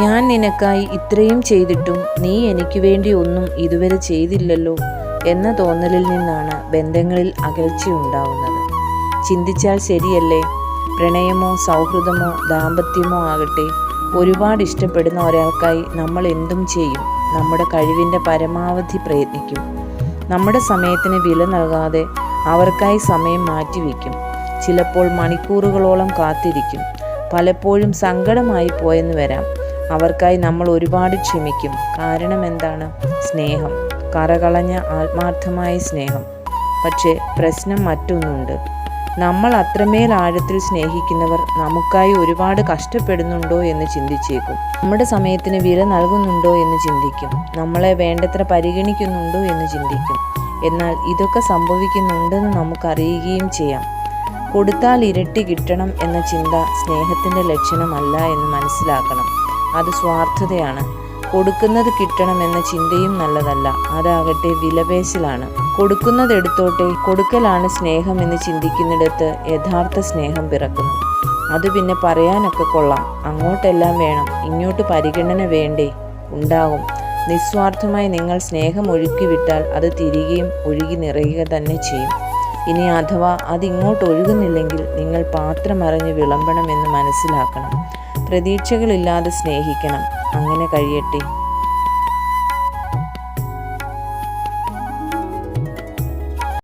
ഞാൻ നിനക്കായി ഇത്രയും ചെയ്തിട്ടും നീ എനിക്ക് വേണ്ടി ഒന്നും ഇതുവരെ ചെയ്തില്ലല്ലോ എന്ന തോന്നലിൽ നിന്നാണ് ബന്ധങ്ങളിൽ അകൽച്ചയുണ്ടാവുന്നത് ചിന്തിച്ചാൽ ശരിയല്ലേ? പ്രണയമോ സൗഹൃദമോ ദാമ്പത്യമോ ആകട്ടെ ഒരുപാട് ഇഷ്ടപ്പെടുന്ന ഒരാൾക്കായി നമ്മൾ എന്തും ചെയ്യും. നമ്മുടെ കഴിവിന്റെ പരമാവധി പ്രയത്നിക്കും. നമ്മുടെ സമയത്തിന് വില നൽകാതെ അവർക്കായി സമയം മാറ്റിവെക്കും. ചിലപ്പോൾ മണിക്കൂറുകളോളം കാത്തിരിക്കും. പലപ്പോഴും സങ്കടമായി പോയെന്ന് വരാം. അവർക്കായി നമ്മൾ ഒരുപാട് ക്ഷമിക്കും. കാരണം എന്താണ്? സ്നേഹം. കറകളഞ്ഞ ആത്മാർത്ഥമായ സ്നേഹം. പക്ഷേ പ്രശ്നം മറ്റൊന്നുണ്ട്. നമ്മൾ അത്രമേൽ ആഴത്തിൽ സ്നേഹിക്കുന്നവർ നമുക്കായി ഒരുപാട് കഷ്ടപ്പെടുന്നുണ്ടോ എന്ന് ചിന്തിച്ചേക്കും. നമ്മുടെ സമയത്തിന് വില നൽകുന്നുണ്ടോ എന്ന് ചിന്തിക്കും. നമ്മളെ വേണ്ടത്ര പരിഗണിക്കുന്നുണ്ടോ എന്ന് ചിന്തിക്കും. എന്നാൽ ഇതൊക്കെ സംഭവിക്കുന്നുണ്ടെന്ന് നമുക്കറിയുകയും ചെയ്യാം. കൊടുത്താൽ ഇരട്ടി കിട്ടണം എന്ന ചിന്ത സ്നേഹത്തിന്റെ ലക്ഷണമല്ല എന്ന് മനസ്സിലാക്കണം. അത് സ്വാർത്ഥതയാണ്. കൊടുക്കുന്നത് കിട്ടണം എന്ന ചിന്തയും നല്ലതല്ല. അതാകട്ടെ വിലപേശലാണ്. കൊടുക്കുന്നത് എടുത്തോട്ടെ കൊടുക്കലാണ് സ്നേഹം എന്ന് ചിന്തിക്കുന്നിടത്ത് യഥാർത്ഥ സ്നേഹം പിറക്കുന്നു അത് പിന്നെ പറയാനൊക്കെ കൊള്ളാം. അങ്ങോട്ടെല്ലാം വേണം. ഇങ്ങോട്ട് പരിഗണന വേണ്ടേ? ഉണ്ടാകും. നിസ്വാർത്ഥമായി നിങ്ങൾ സ്നേഹം ഒഴുക്കി വിട്ടാൽ അത് തിരികെയും ഒഴുകി നിറയുക തന്നെ ചെയ്യും. ഇനി അഥവാ അതിങ്ങോട്ട് ഒഴുകുന്നില്ലെങ്കിൽ നിങ്ങൾ പാത്രമറിഞ്ഞ് വിളമ്പണമെന്ന് മനസ്സിലാക്കണം. പ്രതീക്ഷകളില്ലാതെ സ്നേഹിക്കണം. അങ്ങനെ കഴിയട്ടെ.